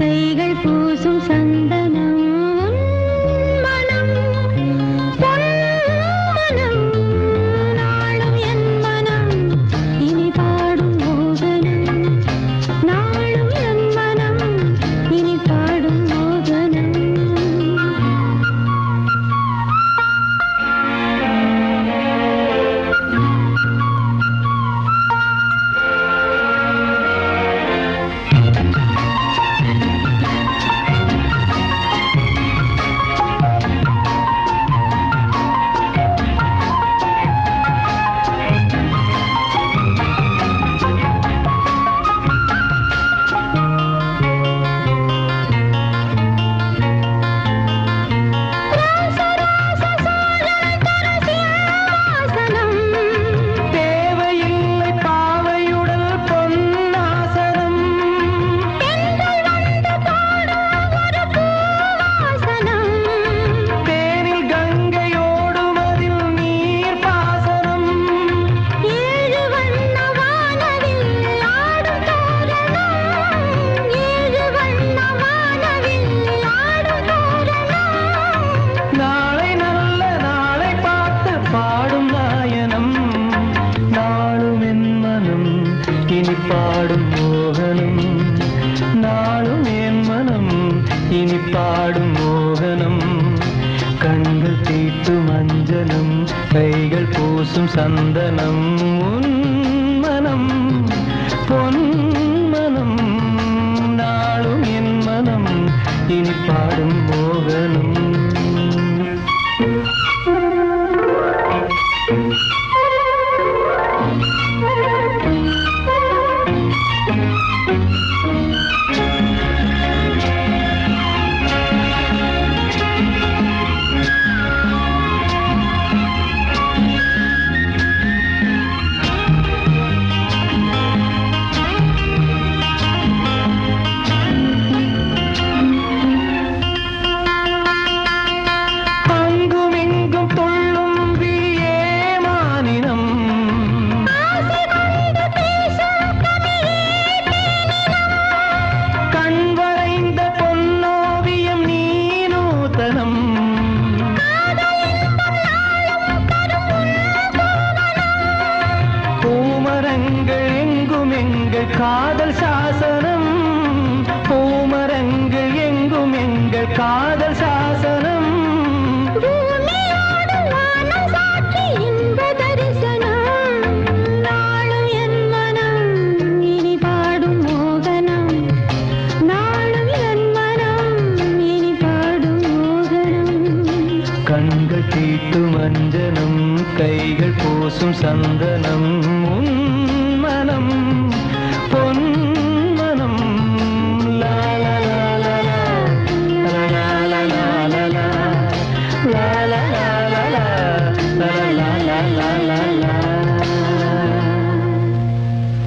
गई பாடும் மோகனம். நாளும் என் மனம் இனி பாடும் மோகனம். கண்கள் தீட்டு மஞ்சனம் கைகள் பூசும் சந்தனம். உன் பூமரங்கள் எங்கும் எங்கள் காதல் சாசனம். பூமரங்கள் எங்கும் எங்கள் காதல் சாசனம். கண்கள் தீட்டும் அஞ்சனம் கைகள் பூசும் சந்தனம்.